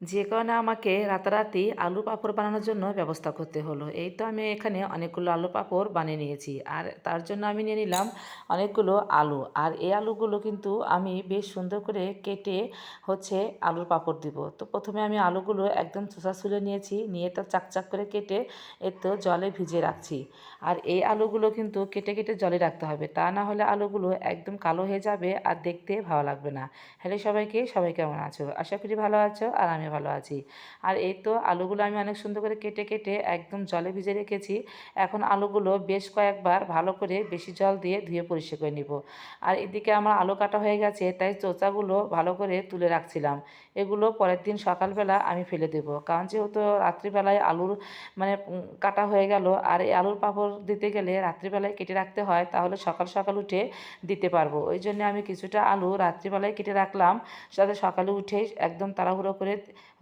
যে কারণে আমাকে রাতারাতি আলু পাঁপড় বানানোর জন্য ব্যবস্থা করতে হলো। এই তো আমি এখানে অনেকগুলো আলু পাঁপড় বানিয়ে নিয়েছি। আর তার জন্য আমি নিয়ে নিলাম অনেকগুলো আলু। আর এই আলুগুলো কিন্তু আমি বেশ সুন্দর করে কেটে হচ্ছে আলুর পাঁপড় দিব। তো প্রথমে আমি আলুগুলো একদম চোষা ছুলে নিয়েছি। নিয়ে তো চাকচাক করে কেটে এর তো জলে ভিজিয়ে রাখছি। আর এই আলুগুলো কিন্তু কেটে কেটে জলে রাখতে হবে। তা না হলে আলুগুলো একদম কালো হয়ে যাবে আর দেখতে ভালো লাগবে না। হ্যালো সবাইকে, সবাই কেমন আছো? আশা করি ভালো আছো আর আমি ভালো আছি। আর এই তো আলুগুলো আমি অনেক সুন্দর করে কেটে কেটে একদম জলে ভিজে রেখেছি। এখন আলুগুলো বেশ কয়েকবার ভালো করে বেশি জল দিয়ে ধুয়ে পরিষ্কার করে নিব। আর এদিকে আমার আলু কাটা হয়ে গেছে, তাই চোচাগুলো ভালো করে তুলে রাখছিলাম। এগুলো পরের দিন সকালবেলা আমি ফেলে দেবো। কারণ যেহেতু রাত্রিবেলায় আলুর মানে কাটা হয়ে গেল, আর এই আলুর পাঁপড় দিতে গেলে রাত্রিবেলায় কেটে রাখতে হয়, তাহলে সকাল সকাল উঠে দিতে পারব। ওই জন্য আমি কিছুটা আলু রাত্রিবেলায় কেটে রাখলাম, যাতে সকালে উঠেই একদম তাড়াহুড়ো করে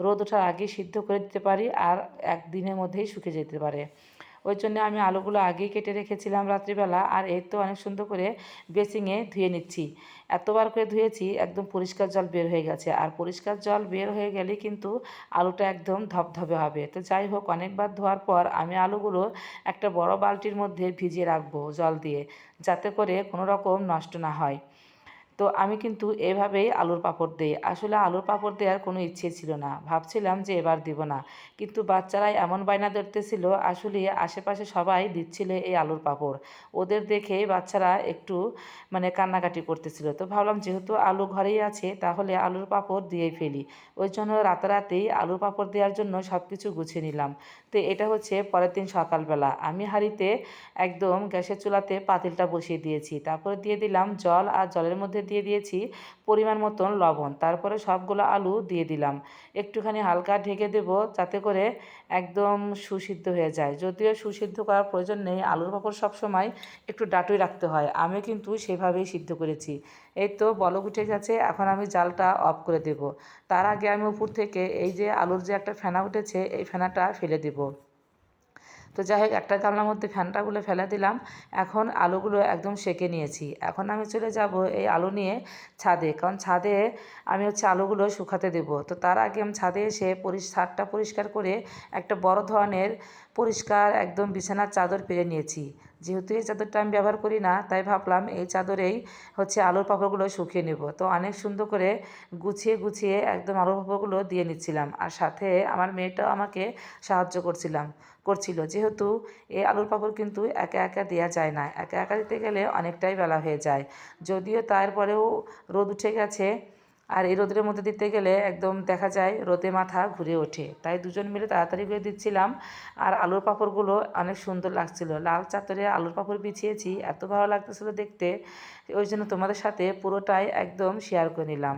রোদ ওঠার আগে সিদ্ধ করে দিতে পারি আর একদিনের মধ্যেই শুকিয়ে যেতে পারে। ওই জন্য আমি আলুগুলো আগেই কেটে রেখেছিলাম রাত্রিবেলা আর এর তো অনেক সুন্দর করে বেসিংয়ে ধুয়ে নিচ্ছি। এতবার করে ধুয়েছি একদম পরিষ্কার জল বের হয়ে গেছে আর পরিষ্কার জল বের হয়ে গেলে কিন্তু আলুটা একদম ধপধপে হবে। তো যাই হোক, অনেকবার ধোয়ার পর আমি আলুগুলো একটা বড় বালতির মধ্যে ভিজিয়ে রাখব জল দিয়ে যাতে করে কোনো রকম নষ্ট না হয়। তো আমি কিন্তু এভাবেই আলুর পাঁপড় দিই। আসলে আলুর পাঁপড় দেওয়ার কোনো ইচ্ছে ছিল না। ভাবছিলাম যে এবার দিব না। কিন্তু বাচ্চারা এমন বায়না ধরতেছিল, আসলে আশেপাশে সবাই দিচ্ছিল এই আলুর পাঁপড়। ওদের দেখে বাচ্চারা একটু মানে কান্নাকাটি করতেছিল। তো ভাবলাম যেহেতু আলু ঘরেই আছে, তাহলে আলুর পাঁপড় দিয়েই ফেলি। ওই জন্য রাতারাতেই আলুর পাঁপড় দেওয়ার জন্য সব কিছু গুছিয়ে নিলাম। তো এটা হচ্ছে পরের দিন সকালবেলা। আমি হাঁড়িতে একদম গ্যাসের চুলাতে পাতিলটা বসিয়ে দিয়েছি। তারপরে দিয়ে দিলাম জল আর জলের মধ্যে দিয়ে দিয়েছি পরিমাণ মতন লবণ। তারপরে সবগুলো আলু দিয়ে দিলাম। একটুখানি হালকা ঢেকে দেব যাতে করে একদম সুসিদ্ধ হয়ে যায়। যদিও সুসিদ্ধ করার প্রয়োজন নেই, আলুর পাঁপড় সবসময় একটু ডাটুই রাখতে হয়। আমি কিন্তু সেভাবেই সিদ্ধ করেছি। এই তো বলক উঠে গেছে, এখন আমি জালটা অফ করে দেব। তার আগে আমি উপর থেকে এই যে আলুর যে একটা ফেনা উঠেছে, এই ফেনাটা ফেলে দেব। তো যাই হোক, একটা গামলার মধ্যে ফ্যানটাগুলো ফেলে দিলাম। এখন আলুগুলো একদম সেকে নিয়েছি। এখন আমি চলে যাব এই আলু নিয়ে ছাদে। কারণ ছাদে আমি হচ্ছে আলুগুলো শুকাতে দেব। তো তার আগে আমি ছাদে এসে পরিষ ছাদটা পরিষ্কার করে একটা বড় ধরনের পরিষ্কার একদম বিছানার চাদর পেরে নিয়েছি। যেহেতু এই চাদরটা আমি ব্যবহার করি না, তাই ভাবলাম এই চাদরেই হচ্ছে আলুর পাঁপড়গুলো শুকিয়ে নেব। তো অনেক সুন্দর করে গুছিয়ে গুছিয়ে একদম আলুর পাঁপড়গুলো দিয়ে নিচ্ছিলাম। আর সাথে আমার মেয়েটাও আমাকে সাহায্য করছিলাম, করছিল। যেহেতু এই আলুর পাঁপড় কিন্তু একা একা দেওয়া যায় না, একা একা দিতে গেলে অনেকটাই বেলা হয়ে যায়। যদিও তারপরেও রোদ উঠে গেছে আর এই রোদের মধ্যে দিতে গেলে একদম দেখা যায় রোদে মাথা ঘুরে ওঠে। তাই দুজন মিলে তাড়াতাড়ি করে দিচ্ছিলাম আর আলুর পাঁপড়গুলো অনেক সুন্দর লাগছিল। লাল চাতরে আলুর পাঁপড় বিছিয়েছি, এত ভালো লাগতেছিল দেখতে। ওই জন্য তোমাদের সাথে পুরোটাই একদম শেয়ার করে নিলাম।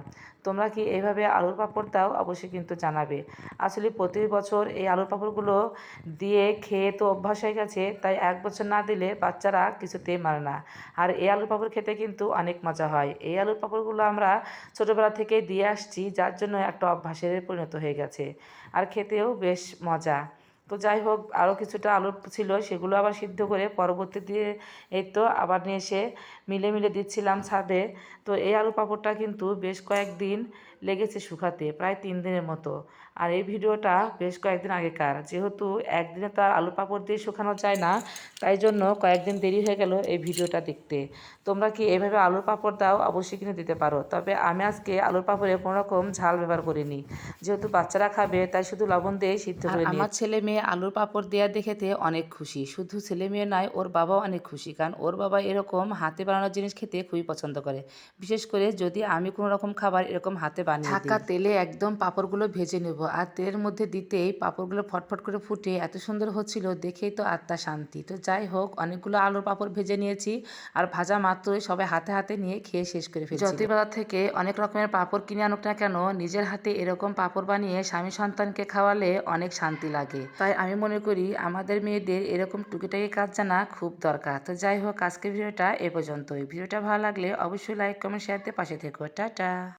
তোমরা কি এইভাবে আলুর পাঁপড় দাও? অবশ্যই কিন্তু জানাবে। আসলে প্রতি বছর এই আলুর পাঁপড়গুলো দিয়ে খেয়ে তো অভ্যাস হয়ে গেছে, তাই এক বছর না দিলে বাচ্চারা কিছুতেই মানে না। আর এই আলুর পাঁপড় খেতে কিন্তু অনেক মজা হয়। এই আলুর পাঁপড়গুলো আমরা ছোটোবেলা থেকে দিয়ে আসছি, যার জন্য একটা অভ্যাসের পরিণত হয়ে গেছে। আর খেতেও বেশ মজা। তো যাই হোক আরও কিছুটা আলু ছিল সেগুলো আবার সিদ্ধ করে পরবর্তী দিয়ে এই তো আবার নিয়ে এসে মিলে মিলে দিচ্ছিলাম ছাদে। তো এই আলু পাঁপড়টা কিন্তু বেশ কয়েকদিন লেগেছে শুকাতে প্রায় তিন দিনের মতো। আর এই ভিডিওটা বেশ কয়েকদিন আগেকার যেহেতু একদিনে তার আলু পাঁপড় দিয়ে শুকানো যায় না তাই জন্য কয়েকদিন দেরি হয়ে গেল এই ভিডিওটা দেখতে। তোমরা কি এভাবে আলুর পাঁপড় দাও অবশ্যই কিনে দিতে পারো তবে আমি আজকে আলুর পাঁপড়ে কোনো রকম ঝাল ব্যবহার করিনি। যেহেতু বাচ্চারা খাবে তাই শুধু লবণ দিয়ে সিদ্ধ করে আমার ছেলে মেয়ে আলুর পাঁপড় দেওয়া দেখেতে অনেক খুশি। শুধু ছেলে মেয়ে নয় ওর বাবাও অনেক খুশি। কারণ ওর বাবা এরকম হাতে বানানোর জিনিস খেতে খুবই পছন্দ করে। বিশেষ করে যদি আমি কোনো রকম খাবার এরকম হাতে বানিয়ে ছাকা তেলে একদম পাঁপড়গুলো ভেজে নেব আর তেলের মধ্যে দিতেই পাঁপড়গুলো ফটফট করে ফুটে এত সুন্দর হচ্ছিল দেখেই তো আত্মা শান্তি। তো যাই হোক অনেকগুলো আলুর পাঁপড় ভেজে নিয়েছি আর ভাজা মাত্রই সবাই হাতে হাতে নিয়ে খেয়ে শেষ করে ফেলছি যতিবাজার থেকে অনেক রকমের পাঁপড় কিনে আনুক না কেন নিজের হাতে এরকম পাঁপড় বানিয়ে স্বামী সন্তানকে খাওয়ালে অনেক শান্তি লাগে। তাই আমি মনে করি আমাদের মেয়েদের এরকম টুকিটাকি কাজ জানা খুব দরকার। তো যাই হোক, আজকের ভিডিওটা এ পর্যন্তই। ভিডিওটা ভালো লাগলে অবশ্যই লাইক কমেন্ট শেয়ার দিয়ে পাশে থেকো। টাটা!